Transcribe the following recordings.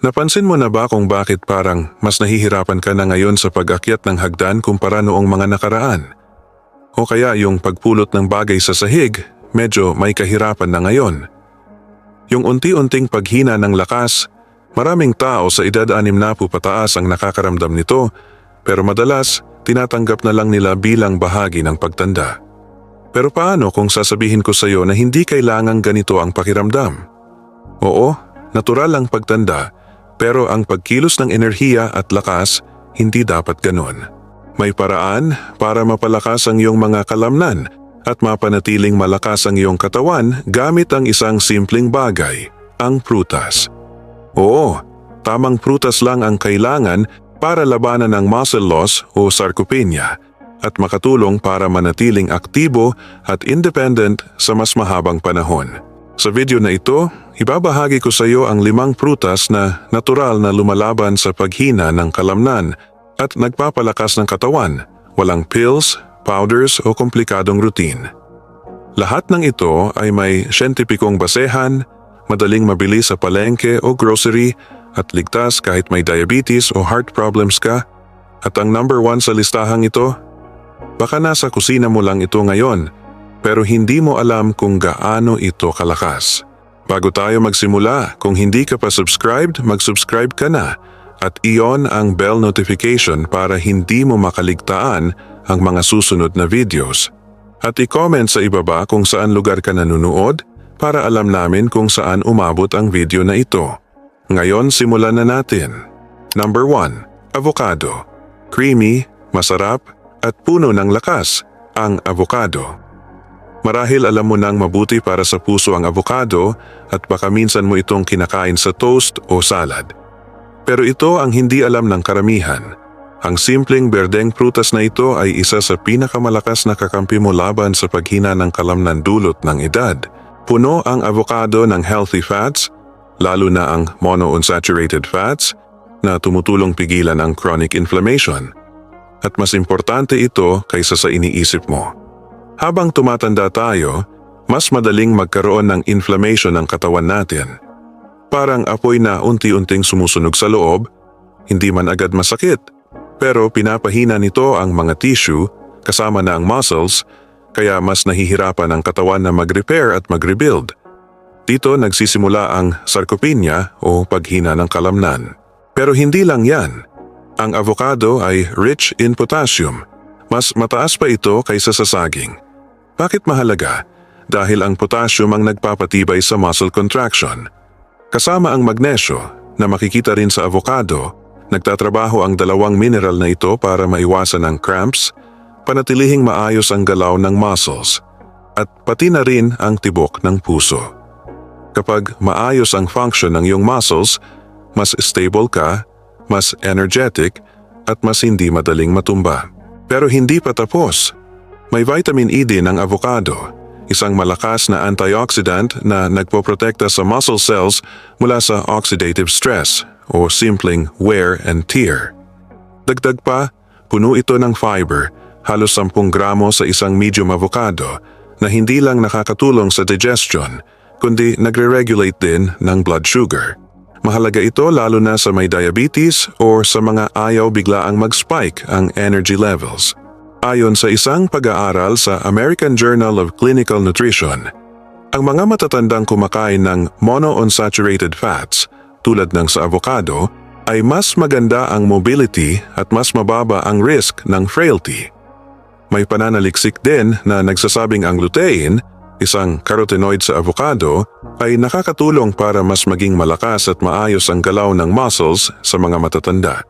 Napansin mo na ba kung bakit parang mas nahihirapan ka na ngayon sa pag-akyat ng hagdan kumpara noong mga nakaraan? O kaya yung pagpulot ng bagay sa sahig, medyo may kahirapan na ngayon. Yung unti-unting paghina ng lakas, maraming tao sa edad anim na pataas ang nakakaramdam nito, pero madalas tinatanggap na lang nila bilang bahagi ng pagtanda. Pero paano kung sasabihin ko sa iyo na hindi kailangang ganito ang pakiramdam? Oo, natural ang pagtanda, pero ang pagkilos ng enerhiya at lakas, hindi dapat ganon. May paraan para mapalakas ang iyong mga kalamnan at mapanatiling malakas ang iyong katawan gamit ang isang simpleng bagay, ang prutas. Oo, tamang prutas lang ang kailangan para labanan ang muscle loss o sarcopenia at makatulong para manatiling aktibo at independent sa mas mahabang panahon. Sa video na ito, ibabahagi ko sa iyo ang limang prutas na natural na lumalaban sa paghina ng kalamnan at nagpapalakas ng katawan, walang pills, powders o komplikadong routine. Lahat ng ito ay may siyentipikong basehan, madaling mabili sa palengke o grocery at ligtas kahit may diabetes o heart problems ka. At ang number one sa listahang ito, baka nasa kusina mo lang ito ngayon pero hindi mo alam kung gaano ito kalakas. Bago tayo magsimula, kung hindi ka pa subscribed, mag-subscribe ka na at iyon ang bell notification para hindi mo makaligtaan ang mga susunod na videos. At i-comment sa ibaba kung saan lugar ka nanonood para alam namin kung saan umabot ang video na ito. Ngayon simulan na natin. Number 1. Avocado. Creamy, masarap, at puno ng lakas ang avocado. Marahil alam mo nang mabuti para sa puso ang avocado at baka minsan mo itong kinakain sa toast o salad. Pero ito ang hindi alam ng karamihan. Ang simpleng berdeng prutas na ito ay isa sa pinakamalakas na kakampi mo laban sa paghina ng kalamnan dulot ng edad. Puno ang avocado ng healthy fats, lalo na ang monounsaturated fats, na tumutulong pigilan ang chronic inflammation. At mas importante ito kaysa sa iniisip mo. Habang tumatanda tayo, mas madaling magkaroon ng inflammation ng katawan natin. Parang apoy na unti-unting sumusunog sa loob, hindi man agad masakit, pero pinapahina nito ang mga tissue kasama na ang muscles, kaya mas nahihirapan ang katawan na mag-repair at mag-rebuild. Dito nagsisimula ang sarcopenia o paghina ng kalamnan. Pero hindi lang yan. Ang avocado ay rich in potassium. Mas mataas pa ito kaysa sa saging. Bakit mahalaga? Dahil ang potassium ang nagpapatibay sa muscle contraction. Kasama ang magnesyo na makikita rin sa avocado, nagtatrabaho ang dalawang mineral na ito para maiwasan ang cramps, panatilihing maayos ang galaw ng muscles, at pati na rin ang tibok ng puso. Kapag maayos ang function ng iyong muscles, mas stable ka, mas energetic, at mas hindi madaling matumba. Pero hindi pa tapos. May vitamin E din ang avocado, isang malakas na antioxidant na nagpoprotekta sa muscle cells mula sa oxidative stress o simpleng wear and tear. Dagdag pa, puno ito ng fiber, halos 10 gramo sa isang medium avocado na hindi lang nakakatulong sa digestion, kundi nagre-regulate din ng blood sugar. Mahalaga ito lalo na sa may diabetes o sa mga ayaw biglaang mag-spike ang energy levels. Ayon sa isang pag-aaral sa American Journal of Clinical Nutrition, ang mga matatandang kumakain ng monounsaturated fats tulad ng sa avocado ay mas maganda ang mobility at mas mababa ang risk ng frailty. May pananaliksik din na nagsasabing ang lutein, isang carotenoid sa avocado, ay nakakatulong para mas maging malakas at maayos ang galaw ng muscles sa mga matatanda.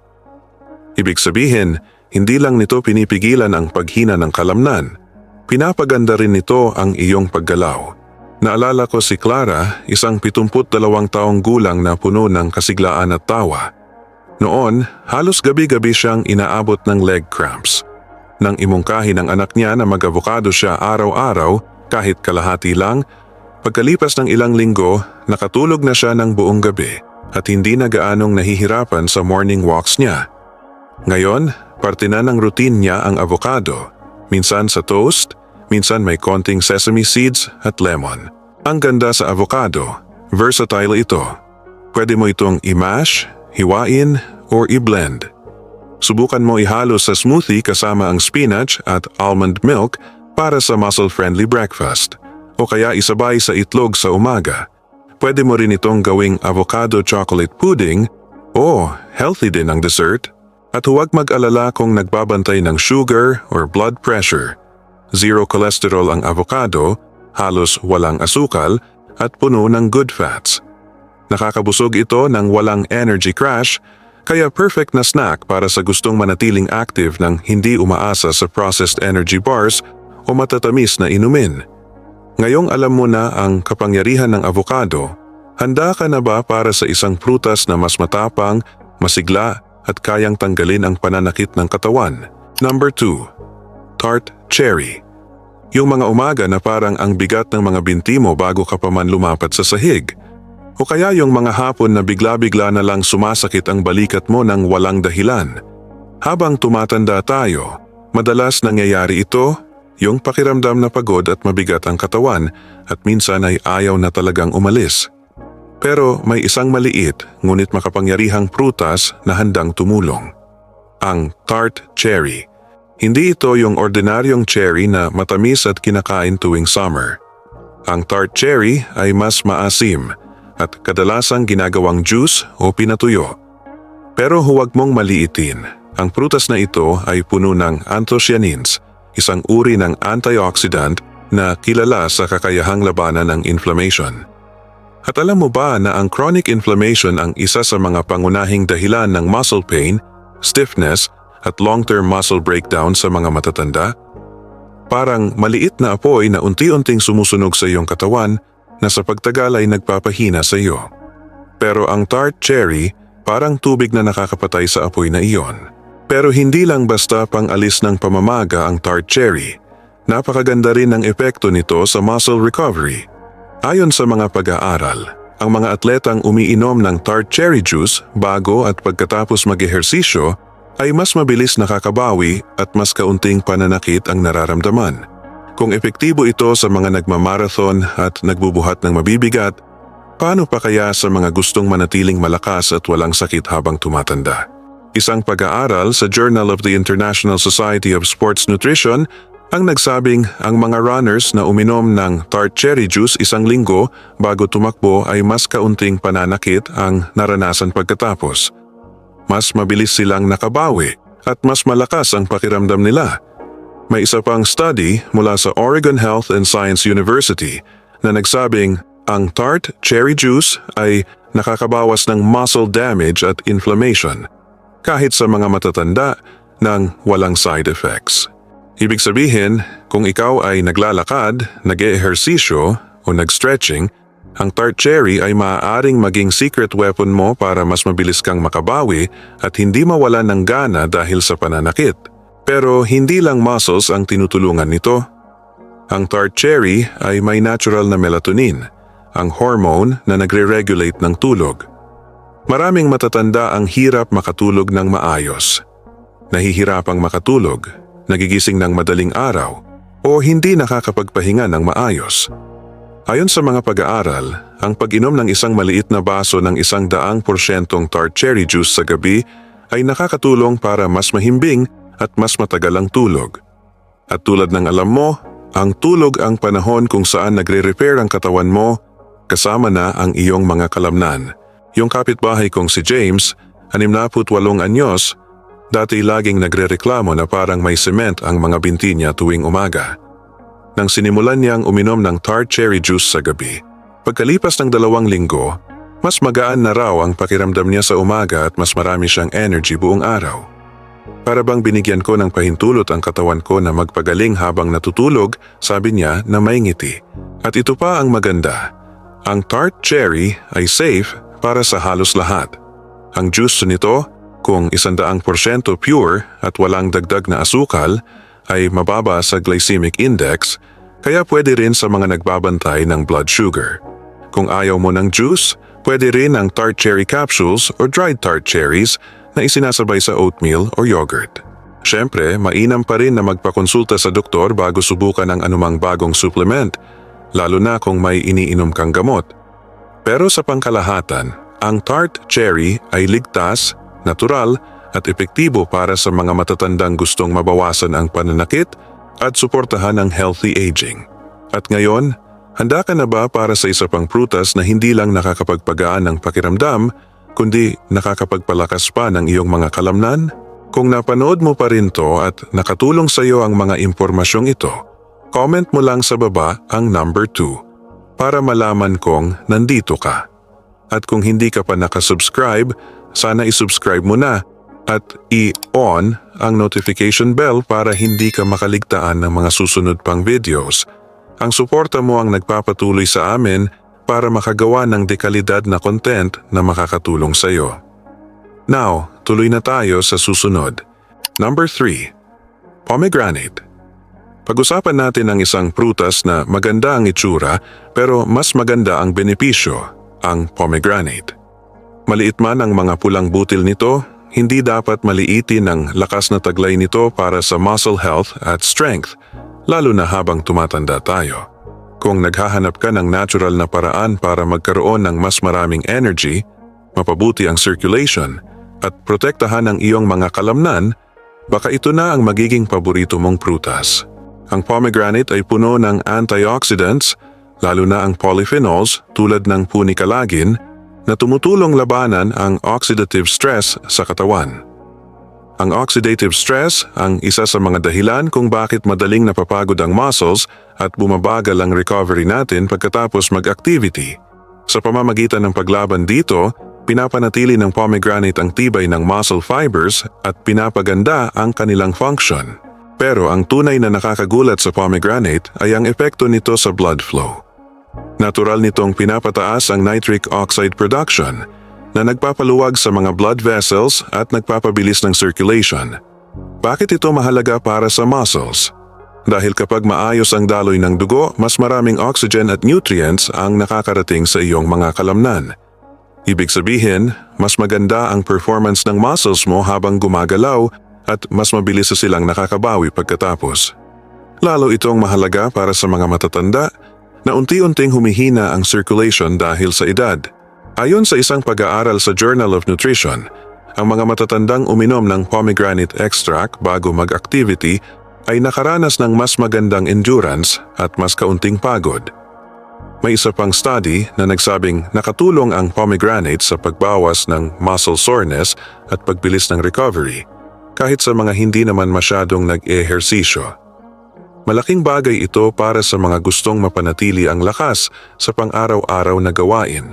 Ibig sabihin, hindi lang nito pinipigilan ang paghina ng kalamnan, pinapaganda rin nito ang iyong paggalaw. Naalala ko si Clara, isang 72 taong gulang na puno ng kasiglaan at tawa. Noon, halos gabi-gabi siyang inaabot ng leg cramps. Nang imungkahi ng anak niya na mag-avocado siya araw-araw kahit kalahati lang, pagkalipas ng ilang linggo, nakatulog na siya ng buong gabi at hindi na gaanong nahihirapan sa morning walks niya. Ngayon, parte na ng routine niya ang avocado. Minsan sa toast, minsan may konting sesame seeds at lemon. Ang ganda sa avocado, versatile ito. Pwede mo itong i-mash, hiwain, or i-blend. Subukan mo ihalo sa smoothie kasama ang spinach at almond milk para sa muscle-friendly breakfast. O kaya isabay sa itlog sa umaga. Pwede mo rin itong gawing avocado chocolate pudding o healthy din ang dessert. At huwag mag-alala kung nagbabantay ng sugar or blood pressure. Zero cholesterol ang avocado, halos walang asukal at puno ng good fats. Nakakabusog ito ng walang energy crash, kaya perfect na snack para sa gustong manatiling active ng hindi umaasa sa processed energy bars o matatamis na inumin. Ngayong alam mo na ang kapangyarihan ng avocado, handa ka na ba para sa isang prutas na mas matapang, masigla at kayang tanggalin ang pananakit ng katawan? Number 2. Tart Cherry Yung mga umaga na parang ang bigat ng mga binti mo bago ka pa man lumapat sa sahig. O kaya yung mga hapon na bigla-bigla na lang sumasakit ang balikat mo ng walang dahilan. Habang tumatanda tayo, madalas nangyayari ito, yung pakiramdam na pagod at mabigat ang katawan at minsan ay ayaw na talagang umalis. Pero may isang maliit ngunit makapangyarihang prutas na handang tumulong. Ang tart cherry. Hindi ito yung ordinaryong cherry na matamis at kinakain tuwing summer. Ang tart cherry ay mas maasim at kadalasang ginagawang juice o pinatuyo. Pero huwag mong maliitin. Ang prutas na ito ay puno ng anthocyanins, isang uri ng antioxidant na kilala sa kakayahang labanan ng inflammation. At alam mo ba na ang chronic inflammation ang isa sa mga pangunahing dahilan ng muscle pain, stiffness at long-term muscle breakdown sa mga matatanda? Parang maliit na apoy na unti-unting sumusunog sa iyong katawan na sa pagtagal ay nagpapahina sa iyo. Pero ang tart cherry parang tubig na nakakapatay sa apoy na iyon. Pero hindi lang basta pang alis ng pamamaga ang tart cherry. Napakaganda rin ang epekto nito sa muscle recovery. Ayon sa mga pag-aaral, ang mga atletang umiinom ng tart cherry juice bago at pagkatapos mag-ehersisyo ay mas mabilis nakakabawi at mas kaunting pananakit ang nararamdaman. Kung epektibo ito sa mga nagmamarathon at nagbubuhat ng mabibigat, paano pa kaya sa mga gustong manatiling malakas at walang sakit habang tumatanda? Isang pag-aaral sa Journal of the International Society of Sports Nutrition ang nagsabing ang mga runners na uminom ng tart cherry juice isang linggo bago tumakbo ay mas kaunting pananakit ang naranasan pagkatapos. Mas mabilis silang nakabawi at mas malakas ang pakiramdam nila. May isa pang study mula sa Oregon Health and Science University na nagsabing ang tart cherry juice ay nakakabawas ng muscle damage at inflammation kahit sa mga matatanda ng walang side effects. Ibig sabihin, kung ikaw ay naglalakad, nag-ehersisyo o nag-stretching, ang tart cherry ay maaaring maging secret weapon mo para mas mabilis kang makabawi at hindi mawalan ng gana dahil sa pananakit. Pero hindi lang muscles ang tinutulungan nito. Ang tart cherry ay may natural na melatonin, ang hormone na nagre-regulate ng tulog. Maraming matatanda ang hirap makatulog ng maayos. Nahihirapang makatulog, nagigising ng madaling araw, o hindi nakakapagpahinga ng maayos. Ayon sa mga pag-aaral, ang pag-inom ng isang maliit na baso ng isang daang porsyentong tart cherry juice sa gabi ay nakakatulong para mas mahimbing at mas matagal ang tulog. At tulad ng alam mo, ang tulog ang panahon kung saan nagre-repair ang katawan mo kasama na ang iyong mga kalamnan. Yung kapitbahay kong si James, 68 anyos, dati laging nagre-reklamo na parang may cement ang mga binti niya tuwing umaga. Nang sinimulan niyang uminom ng tart cherry juice sa gabi, pagkalipas ng dalawang linggo, mas magaan na raw ang pakiramdam niya sa umaga at mas marami siyang energy buong araw. Para bang binigyan ko ng pahintulot ang katawan ko na magpagaling habang natutulog, sabi niya na may ngiti. At ito pa ang maganda. Ang tart cherry ay safe para sa halos lahat. Ang juice nito, kung isandaang porsyento pure at walang dagdag na asukal, ay mababa sa glycemic index, kaya pwede rin sa mga nagbabantay ng blood sugar. Kung ayaw mo ng juice, pwede rin ang tart cherry capsules or dried tart cherries na isinasabay sa oatmeal or yogurt. Siyempre, mainam pa rin na magpakonsulta sa doktor bago subukan ang anumang bagong supplement, lalo na kung may iniinom kang gamot. Pero sa pangkalahatan, Ang tart cherry ay ligtas, natural at epektibo para sa mga matatandang gustong mabawasan ang pananakit at suportahan ang healthy aging. At ngayon, handa ka na ba para sa isa pang prutas na hindi lang nakakapagpagaan ng pakiramdam, kundi nakakapagpalakas pa ng iyong mga kalamnan? Kung napanood mo pa rin to at nakatulong sa iyo ang mga impormasyong ito, comment mo lang sa baba ang number 2 para malaman kong nandito ka. At kung hindi ka pa nakasubscribe, sana isubscribe mo na at i-on ang notification bell para hindi ka makaligtaan ng mga susunod pang videos. Ang suporta mo ang nagpapatuloy sa amin para makagawa ng dekalidad na content na makakatulong sa iyo. Now, tuloy na tayo sa susunod. Number 3. Pomegranate. Pag-usapan natin ang isang prutas na maganda ang itsura pero mas maganda ang benepisyo, ang pomegranate. Maliit man ang mga pulang butil nito, hindi dapat maliitin ang lakas na taglay nito para sa muscle health at strength, lalo na habang tumatanda tayo. Kung naghahanap ka ng natural na paraan para magkaroon ng mas maraming energy, mapabuti ang circulation, at protektahan ang iyong mga kalamnan, baka ito na ang magiging paborito mong prutas. Ang pomegranate ay puno ng antioxidants, lalo na ang polyphenols tulad ng punikalagin, na tumutulong labanan ang oxidative stress sa katawan. Ang oxidative stress ang isa sa mga dahilan kung bakit madaling napapagod ang muscles at bumabagal ang recovery natin pagkatapos mag-activity. Sa pamamagitan ng paglaban dito, pinapanatili ng pomegranate ang tibay ng muscle fibers at pinapaganda ang kanilang function. Pero ang tunay na nakakagulat sa pomegranate ay ang epekto nito sa blood flow. Natural nitong pinapataas ang nitric oxide production na nagpapaluwag sa mga blood vessels at nagpapabilis ng circulation. Bakit ito mahalaga para sa muscles? Dahil kapag maayos ang daloy ng dugo, mas maraming oxygen at nutrients ang nakakarating sa iyong mga kalamnan. Ibig sabihin, mas maganda ang performance ng muscles mo habang gumagalaw at mas mabilis sa silang nakakabawi pagkatapos. Lalo itong mahalaga para sa mga matatanda na unti-unting humihina ang circulation dahil sa edad. Ayon sa isang pag-aaral sa Journal of Nutrition, ang mga matatandang uminom ng pomegranate extract bago mag-activity ay nakaranas ng mas magandang endurance at mas kaunting pagod. May isa pang study na nagsabing nakatulong ang pomegranate sa pagbawas ng muscle soreness at pagbilis ng recovery kahit sa mga hindi naman masyadong nag-ehersisyo. Malaking bagay ito para sa mga gustong mapanatili ang lakas sa pang-araw-araw na gawain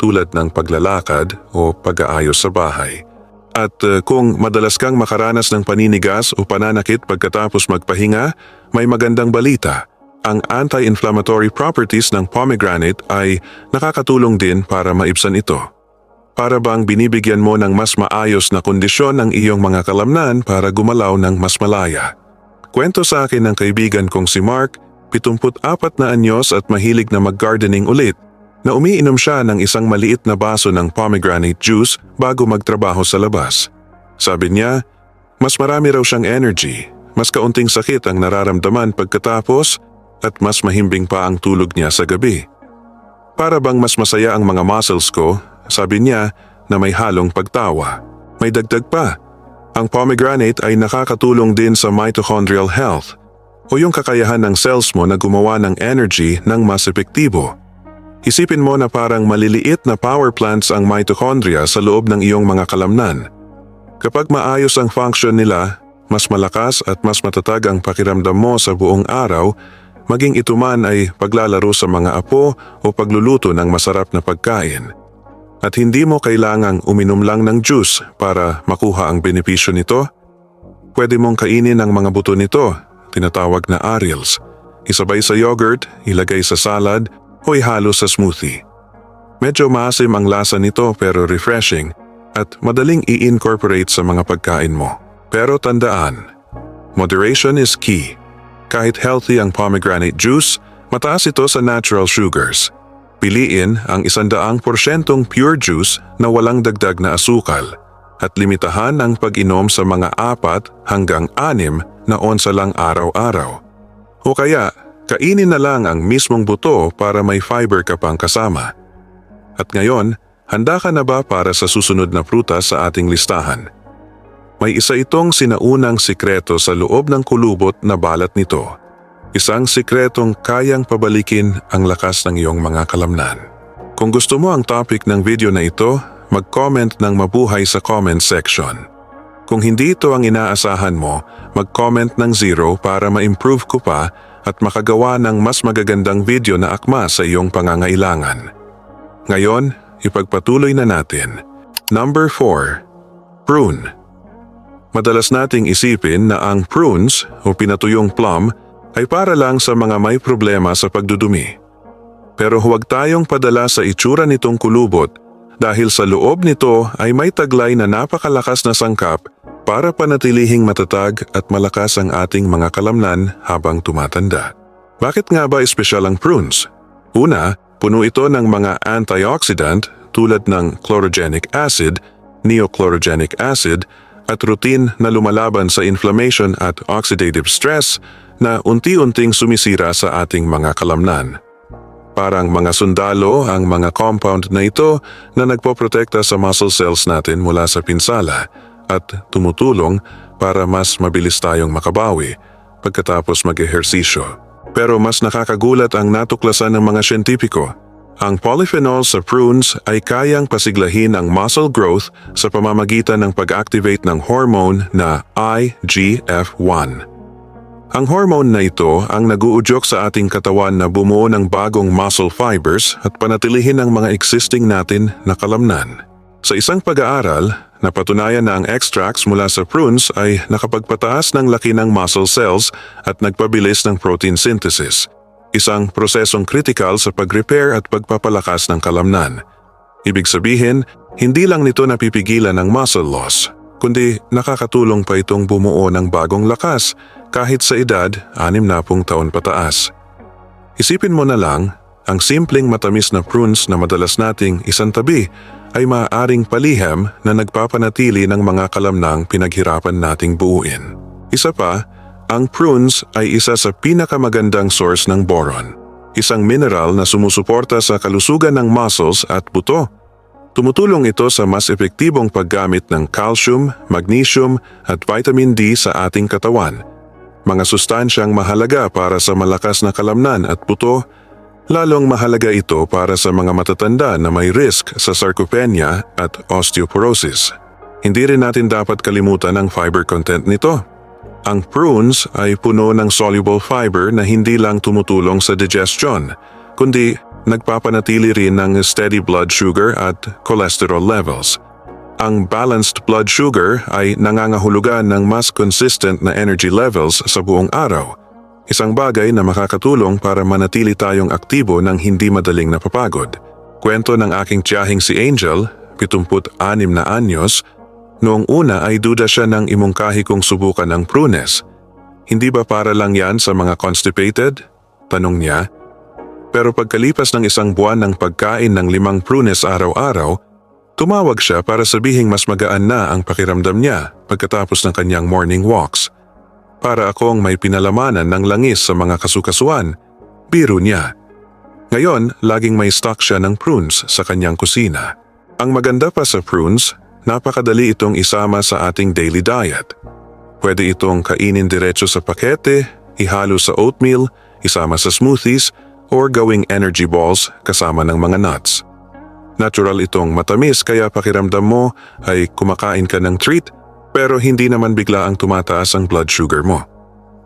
tulad ng paglalakad o pag-aayos sa bahay. At uh, kung madalas kang makaranas ng paninigas o pananakit pagkatapos magpahinga, may magandang balita. Ang anti-inflammatory properties ng pomegranate ay nakakatulong din para maibsan ito. Para bang binibigyan mo ng mas maayos na kondisyon ang iyong mga kalamnan para gumalaw ng mas malaya. Kwento sa akin ng kaibigan kong si Mark, 74 na anyos at mahilig na mag-gardening ulit na umiinom siya ng isang maliit na baso ng pomegranate juice bago magtrabaho sa labas. Sabi niya, mas marami raw siyang energy, mas kaunting sakit ang nararamdaman pagkatapos at mas mahimbing pa ang tulog niya sa gabi. Para bang mas masaya ang mga muscles ko, sabi niya na may halong pagtawa. May dagdag pa, ang pomegranate ay nakakatulong din sa mitochondrial health o yung kakayahan ng cells mo na gumawa ng energy ng mas epektibo. Isipin mo na parang maliliit na power plants ang mitochondria sa loob ng iyong mga kalamnan. Kapag maayos ang function nila, mas malakas at mas matatag ang pakiramdam mo sa buong araw, maging ito man ay paglalaro sa mga apo o pagluluto ng masarap na pagkain. At hindi mo kailangang uminom lang ng juice para makuha ang benepisyo nito. Pwede mong kainin ang mga buto nito, tinatawag na arils. Isabay sa yogurt, ilagay sa salad o ihalo sa smoothie. Medyo maasim ang lasa nito pero refreshing at madaling i-incorporate sa mga pagkain mo. Pero tandaan, moderation is key. Kahit healthy ang pomegranate juice, mataas ito sa natural sugars. Piliin ang isandaang porsyentong pure juice na walang dagdag na asukal at limitahan ang pag-inom sa mga apat hanggang anim na onsa lang araw-araw. O kaya, Kainin na lang ang mismong buto para may fiber ka pang kasama. At ngayon, handa ka na ba para sa susunod na prutas sa ating listahan? May isa itong sinaunang sikreto sa loob ng kulubot na balat nito. Isang sikretong kayang pabalikin ang lakas ng iyong mga kalamnan. Kung gusto mo ang topic ng video na ito, mag-comment ng mabuhay sa comment section. Kung hindi ito ang inaasahan mo, mag-comment ng zero para ma-improve ko pa at makagawa ng mas magagandang video na akma sa iyong pangangailangan. Ngayon, ipagpatuloy na natin. Number 4. Prune. Madalas nating isipin na ang prunes o pinatuyong plum ay para lang sa mga may problema sa pagdudumi. Pero huwag tayong padala sa itsura nitong kulubot dahil sa loob nito ay may taglay na napakalakas na sangkap para panatilihing matatag at malakas ang ating mga kalamnan habang tumatanda. Bakit nga ba espesyal ang prunes? Una, puno ito ng mga antioxidant tulad ng chlorogenic acid, neochlorogenic acid, at routine na lumalaban sa inflammation at oxidative stress na unti-unting sumisira sa ating mga kalamnan. Parang mga sundalo ang mga compound na ito na nagpoprotekta sa muscle cells natin mula sa pinsala at tumutulong para mas mabilis tayong makabawi pagkatapos mag-ehersisyo. Pero mas nakakagulat ang natuklasan ng mga siyentipiko. Ang polyphenol sa prunes ay kayang pasiglahin ang muscle growth sa pamamagitan ng pag-activate ng hormone na IGF-1. Ang hormone na ito ang naguudyok sa ating katawan na bumuo ng bagong muscle fibers at panatilihin ang mga existing natin na kalamnan. Sa isang pag-aaral, napatunayan na ang extracts mula sa prunes ay nakapagpataas ng laki ng muscle cells at nagpabilis ng protein synthesis, isang prosesong critical sa pag-repair at pagpapalakas ng kalamnan. Ibig sabihin, hindi lang nito napipigilan ang muscle loss, kundi nakakatulong pa itong bumuo ng bagong lakas kahit sa edad 60 taon pataas. Isipin mo na lang, ang simpleng matamis na prunes na madalas nating isantabi ay maaaring paliham na nagpapanatili ng mga kalamnang pinaghirapan nating buuin. Isa pa, ang prunes ay isa sa pinakamagandang source ng boron, isang mineral na sumusuporta sa kalusugan ng muscles at buto. Tumutulong ito sa mas epektibong paggamit ng calcium, magnesium at vitamin D sa ating katawan. Mga sustansyang mahalaga para sa malakas na kalamnan at buto, lalong mahalaga ito para sa mga matatanda na may risk sa sarcopenia at osteoporosis. Hindi rin natin dapat kalimutan ang fiber content nito. Ang prunes ay puno ng soluble fiber na hindi lang tumutulong sa digestion, kundi nagpapanatili rin ng steady blood sugar at cholesterol levels. Ang balanced blood sugar ay nangangahulugan ng mas consistent na energy levels sa buong araw. Isang bagay na makakatulong para manatili tayong aktibo ng hindi madaling napapagod. Kwento ng aking tiyahing si Angel, 76 na anyos, noong una ay duda siya ng imungkahi kong subukan ng prunes. Hindi ba para lang yan sa mga constipated? Tanong niya. Pero pagkalipas ng isang buwan ng pagkain ng limang prunes araw-araw, tumawag siya para sabihing mas magaan na ang pakiramdam niya pagkatapos ng kanyang morning walks. Para akong may pinalamanan ng langis sa mga kasukasuan, biro niya. Ngayon, laging may stock siya ng prunes sa kanyang kusina. Ang maganda pa sa prunes, napakadali itong isama sa ating daily diet. Pwede itong kainin diretso sa pakete, ihalo sa oatmeal, isama sa smoothies, or gawing energy balls kasama ng mga nuts. Natural itong matamis kaya pakiramdam mo ay kumakain ka ng treat pero hindi naman bigla ang tumataas ang blood sugar mo.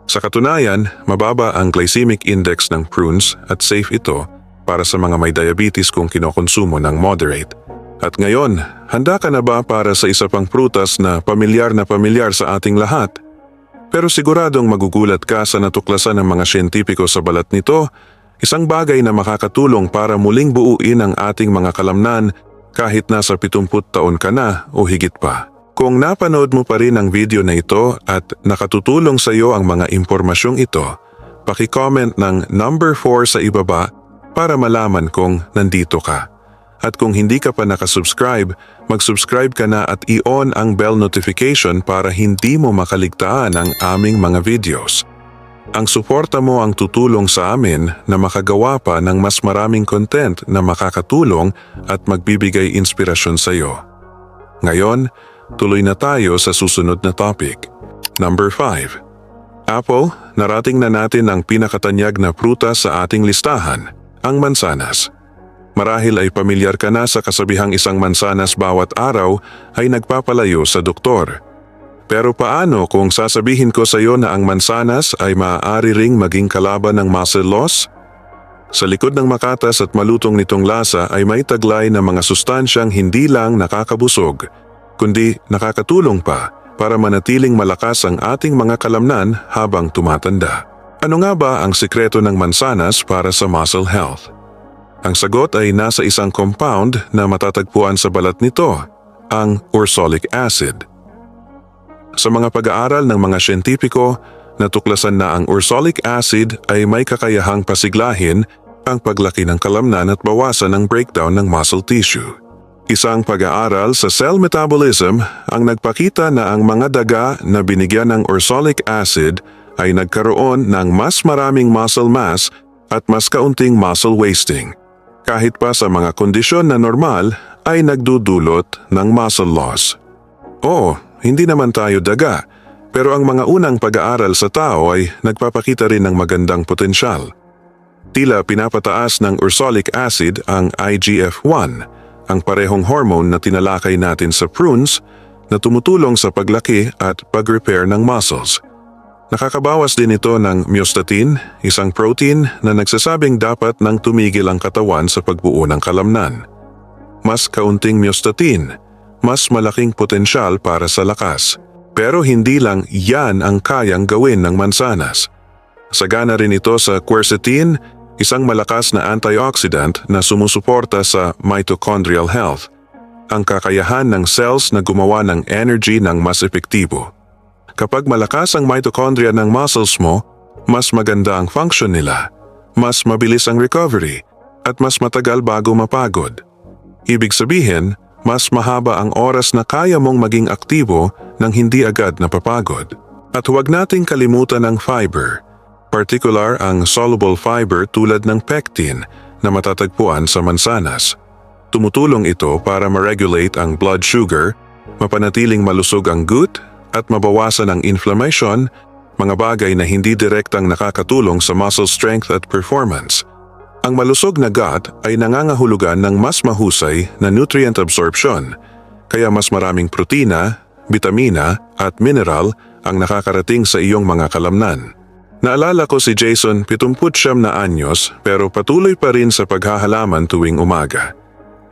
Sa katunayan, mababa ang glycemic index ng prunes at safe ito para sa mga may diabetes kung kinokonsumo ng moderate. At ngayon, handa ka na ba para sa isa pang prutas na pamilyar na pamilyar sa ating lahat? Pero siguradong magugulat ka sa natuklasan ng mga siyentipiko sa balat nito Isang bagay na makakatulong para muling buuin ang ating mga kalamnan kahit nasa 70 taon ka na o higit pa. Kung napanood mo pa rin ang video na ito at nakatutulong sa iyo ang mga impormasyong ito, paki-comment ng number 4 sa ibaba para malaman kung nandito ka. At kung hindi ka pa nakasubscribe, mag-subscribe ka na at i-on ang bell notification para hindi mo makaligtaan ang aming mga videos. Ang suporta mo ang tutulong sa amin na makagawa pa ng mas maraming content na makakatulong at magbibigay inspirasyon sa iyo. Ngayon, tuloy na tayo sa susunod na topic. Number 5. Apple, narating na natin ang pinakatanyag na prutas sa ating listahan, ang mansanas. Marahil ay pamilyar ka na sa kasabihang isang mansanas bawat araw ay nagpapalayo sa doktor. Pero paano kung sasabihin ko sa iyo na ang mansanas ay maaari ring maging kalaban ng muscle loss? Sa likod ng makatas at malutong nitong lasa ay may taglay na mga sustansyang hindi lang nakakabusog, kundi nakakatulong pa para manatiling malakas ang ating mga kalamnan habang tumatanda. Ano nga ba ang sikreto ng mansanas para sa muscle health? Ang sagot ay nasa isang compound na matatagpuan sa balat nito, ang ursolic acid. Sa mga pag-aaral ng mga siyentipiko, natuklasan na ang ursolic acid ay may kakayahang pasiglahin ang paglaki ng kalamnan at bawasan ang breakdown ng muscle tissue. Isang pag-aaral sa cell metabolism ang nagpakita na ang mga daga na binigyan ng ursolic acid ay nagkaroon ng mas maraming muscle mass at mas kaunting muscle wasting. Kahit pa sa mga kondisyon na normal ay nagdudulot ng muscle loss. Oo, hindi naman tayo daga, pero ang mga unang pag-aaral sa tao ay nagpapakita rin ng magandang potensyal. Tila pinapataas ng ursolic acid ang IGF-1, ang parehong hormone na tinalakay natin sa prunes na tumutulong sa paglaki at pag-repair ng muscles. Nakakabawas din ito ng myostatin, isang protein na nagsasabing dapat nang tumigil ang katawan sa pagbuo ng kalamnan. Mas kaunting myostatin, mas malaking potensyal para sa lakas. Pero hindi lang yan ang kayang gawin ng mansanas. Sagana rin ito sa quercetin, isang malakas na antioxidant na sumusuporta sa mitochondrial health, ang kakayahan ng cells na gumawa ng energy ng mas epektibo. Kapag malakas ang mitochondria ng muscles mo, mas maganda ang function nila, mas mabilis ang recovery, at mas matagal bago mapagod. Ibig sabihin, mas mahaba ang oras na kaya mong maging aktibo nang hindi agad napapagod. At huwag nating kalimutan ang fiber, particular ang soluble fiber tulad ng pectin na matatagpuan sa mansanas. Tumutulong ito para ma-regulate ang blood sugar, mapanatiling malusog ang gut at mabawasan ang inflammation, mga bagay na hindi direktang nakakatulong sa muscle strength at performance. Ang malusog na gut ay nangangahulugan ng mas mahusay na nutrient absorption, kaya mas maraming protina, bitamina at mineral ang nakakarating sa iyong mga kalamnan. Naalala ko si Jason 70 na anyos pero patuloy pa rin sa paghahalaman tuwing umaga.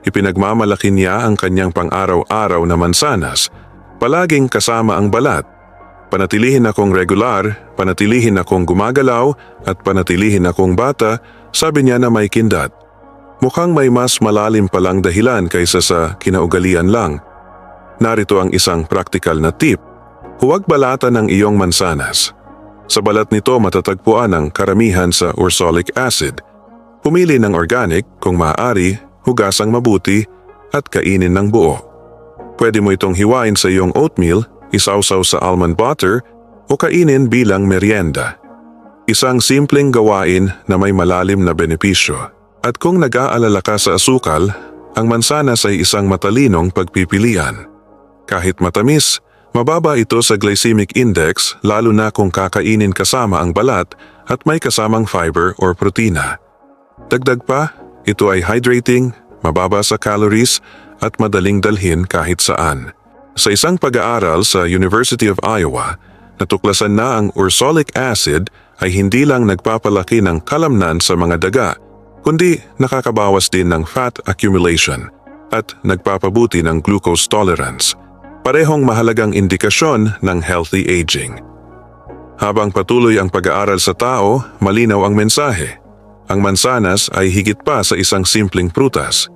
Ipinagmamalaki niya ang kanyang pang-araw-araw na mansanas Palaging kasama ang balat. Panatilihin akong regular, panatilihin akong gumagalaw at panatilihin akong bata, sabi niya na may kindat. Mukhang may mas malalim palang dahilan kaysa sa kinaugalian lang. Narito ang isang praktikal na tip. Huwag balatan ng iyong mansanas. Sa balat nito matatagpuan ang karamihan sa ursolic acid. Pumili ng organic kung maaari, hugasang mabuti at kainin ng buo. Pwede mo itong hiwain sa iyong oatmeal, isawsaw sa almond butter o kainin bilang merienda. Isang simpleng gawain na may malalim na benepisyo. At kung nag-aalala ka sa asukal, ang mansanas ay isang matalinong pagpipilian. Kahit matamis, mababa ito sa glycemic index lalo na kung kakainin kasama ang balat at may kasamang fiber or protina. Dagdag pa, ito ay hydrating, mababa sa calories at madaling dalhin kahit saan. Sa isang pag-aaral sa University of Iowa, natuklasan na ang ursolic acid ay hindi lang nagpapalaki ng kalamnan sa mga daga, kundi nakakabawas din ng fat accumulation at nagpapabuti ng glucose tolerance. Parehong mahalagang indikasyon ng healthy aging. Habang patuloy ang pag-aaral sa tao, malinaw ang mensahe. Ang mansanas ay higit pa sa isang simpleng prutas –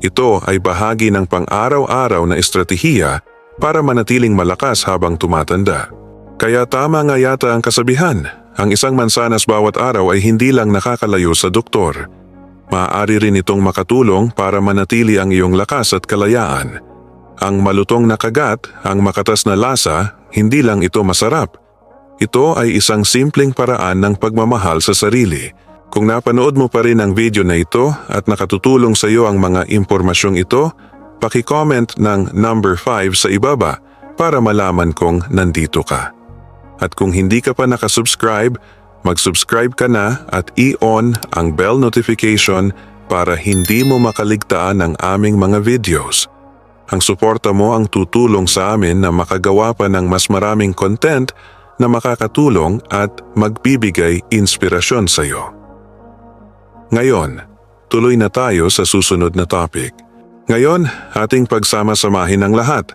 ito ay bahagi ng pang-araw-araw na estratehiya para manatiling malakas habang tumatanda. Kaya tama nga yata ang kasabihan, ang isang mansanas bawat araw ay hindi lang nakakalayo sa doktor. Maaari rin itong makatulong para manatili ang iyong lakas at kalayaan. Ang malutong na kagat, ang makatas na lasa, hindi lang ito masarap. Ito ay isang simpleng paraan ng pagmamahal sa sarili. Kung napanood mo pa rin ang video na ito at nakatutulong sa iyo ang mga impormasyong ito, paki-comment ng number 5 sa ibaba para malaman kong nandito ka. At kung hindi ka pa nakasubscribe, mag-subscribe ka na at i-on ang bell notification para hindi mo makaligtaan ng aming mga videos. Ang suporta mo ang tutulong sa amin na makagawa pa ng mas maraming content na makakatulong at magbibigay inspirasyon sa iyo. Ngayon, tuloy na tayo sa susunod na topic. Ngayon, ating pagsama-samahin ang lahat.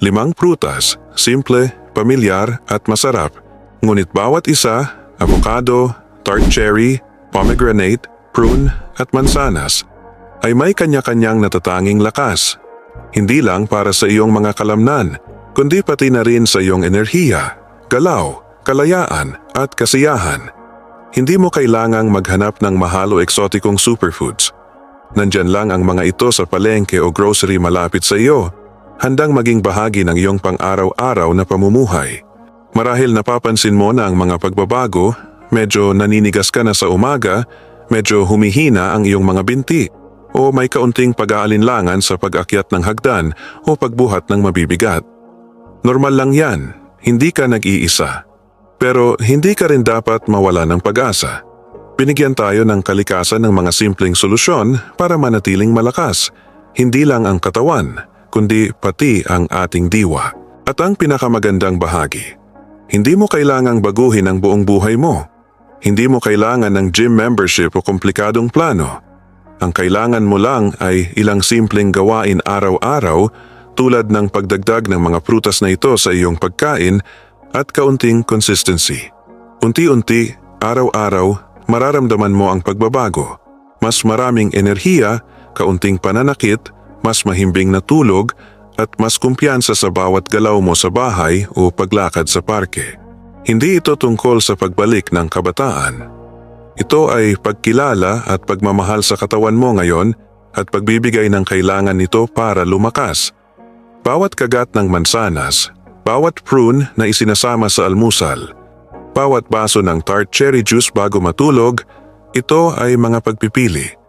Limang prutas, simple, pamilyar at masarap. Ngunit bawat isa, avocado, tart cherry, pomegranate, prune at mansanas, ay may kanya-kanyang natatanging lakas. Hindi lang para sa iyong mga kalamnan, kundi pati na rin sa iyong enerhiya, galaw, kalayaan at kasiyahan. Hindi mo kailangang maghanap ng mahal o eksotikong superfoods. Nandyan lang ang mga ito sa palengke o grocery malapit sa iyo, handang maging bahagi ng iyong pang-araw-araw na pamumuhay. Marahil napapansin mo na ang mga pagbabago, medyo naninigas ka na sa umaga, medyo humihina ang iyong mga binti, o may kaunting pag-aalinlangan sa pag-akyat ng hagdan o pagbuhat ng mabibigat. Normal lang yan, hindi ka nag-iisa. Pero hindi ka rin dapat mawala ng pag-asa. Binigyan tayo ng kalikasan ng mga simpleng solusyon para manatiling malakas, hindi lang ang katawan, kundi pati ang ating diwa. At ang pinakamagandang bahagi, hindi mo kailangang baguhin ang buong buhay mo. Hindi mo kailangan ng gym membership o komplikadong plano. Ang kailangan mo lang ay ilang simpleng gawain araw-araw tulad ng pagdagdag ng mga prutas na ito sa iyong pagkain at kaunting consistency. Unti-unti, araw-araw, mararamdaman mo ang pagbabago. Mas maraming enerhiya, kaunting pananakit, mas mahimbing na tulog, at mas kumpiyansa sa bawat galaw mo sa bahay o paglakad sa parke. Hindi ito tungkol sa pagbalik ng kabataan. Ito ay pagkilala at pagmamahal sa katawan mo ngayon at pagbibigay ng kailangan nito para lumakas. Bawat kagat ng mansanas, bawat prune na isinasama sa almusal, bawat baso ng tart cherry juice bago matulog, ito ay mga pagpipili.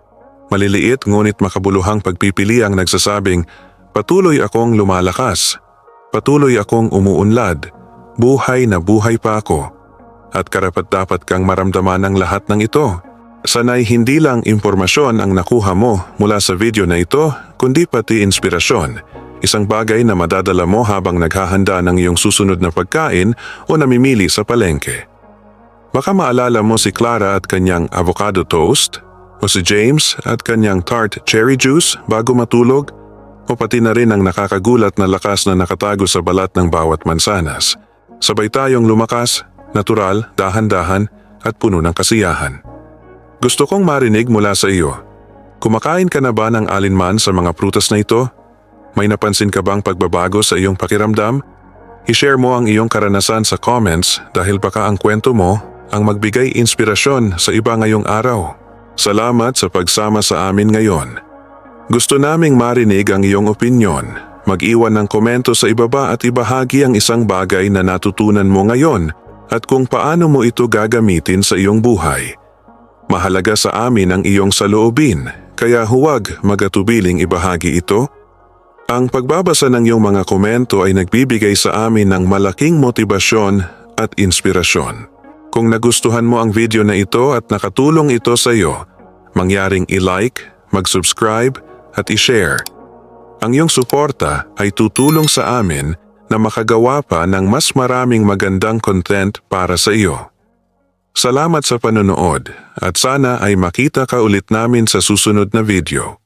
Maliliit ngunit makabuluhang pagpipili ang nagsasabing, patuloy akong lumalakas, patuloy akong umuunlad, buhay na buhay pa ako. At karapat dapat kang maramdaman ang lahat ng ito. Sanay hindi lang impormasyon ang nakuha mo mula sa video na ito, kundi pati inspirasyon. Isang bagay na madadala mo habang naghahanda ng iyong susunod na pagkain o namimili sa palengke. Baka maalala mo si Clara at kanyang avocado toast, o si James at kanyang tart cherry juice bago matulog, o pati na rin ang nakakagulat na lakas na nakatago sa balat ng bawat mansanas. Sabay tayong lumakas, natural, dahan-dahan at puno ng kasiyahan. Gusto kong marinig mula sa iyo. Kumakain ka na ba ng alinman sa mga prutas na ito? May napansin ka bang pagbabago sa iyong pakiramdam? I-share mo ang iyong karanasan sa comments dahil baka ang kwento mo ang magbigay inspirasyon sa iba ngayong araw. Salamat sa pagsama sa amin ngayon. Gusto naming marinig ang iyong opinyon. Mag-iwan ng komento sa ibaba at ibahagi ang isang bagay na natutunan mo ngayon at kung paano mo ito gagamitin sa iyong buhay. Mahalaga sa amin ang iyong saloobin, kaya huwag magatubiling ibahagi ito. Ang pagbabasa ng iyong mga komento ay nagbibigay sa amin ng malaking motibasyon at inspirasyon. Kung nagustuhan mo ang video na ito at nakatulong ito sa iyo, mangyaring i-like, mag-subscribe at i-share. Ang iyong suporta ay tutulong sa amin na makagawa pa ng mas maraming magandang content para sa iyo. Salamat sa panonood at sana ay makita ka ulit namin sa susunod na video.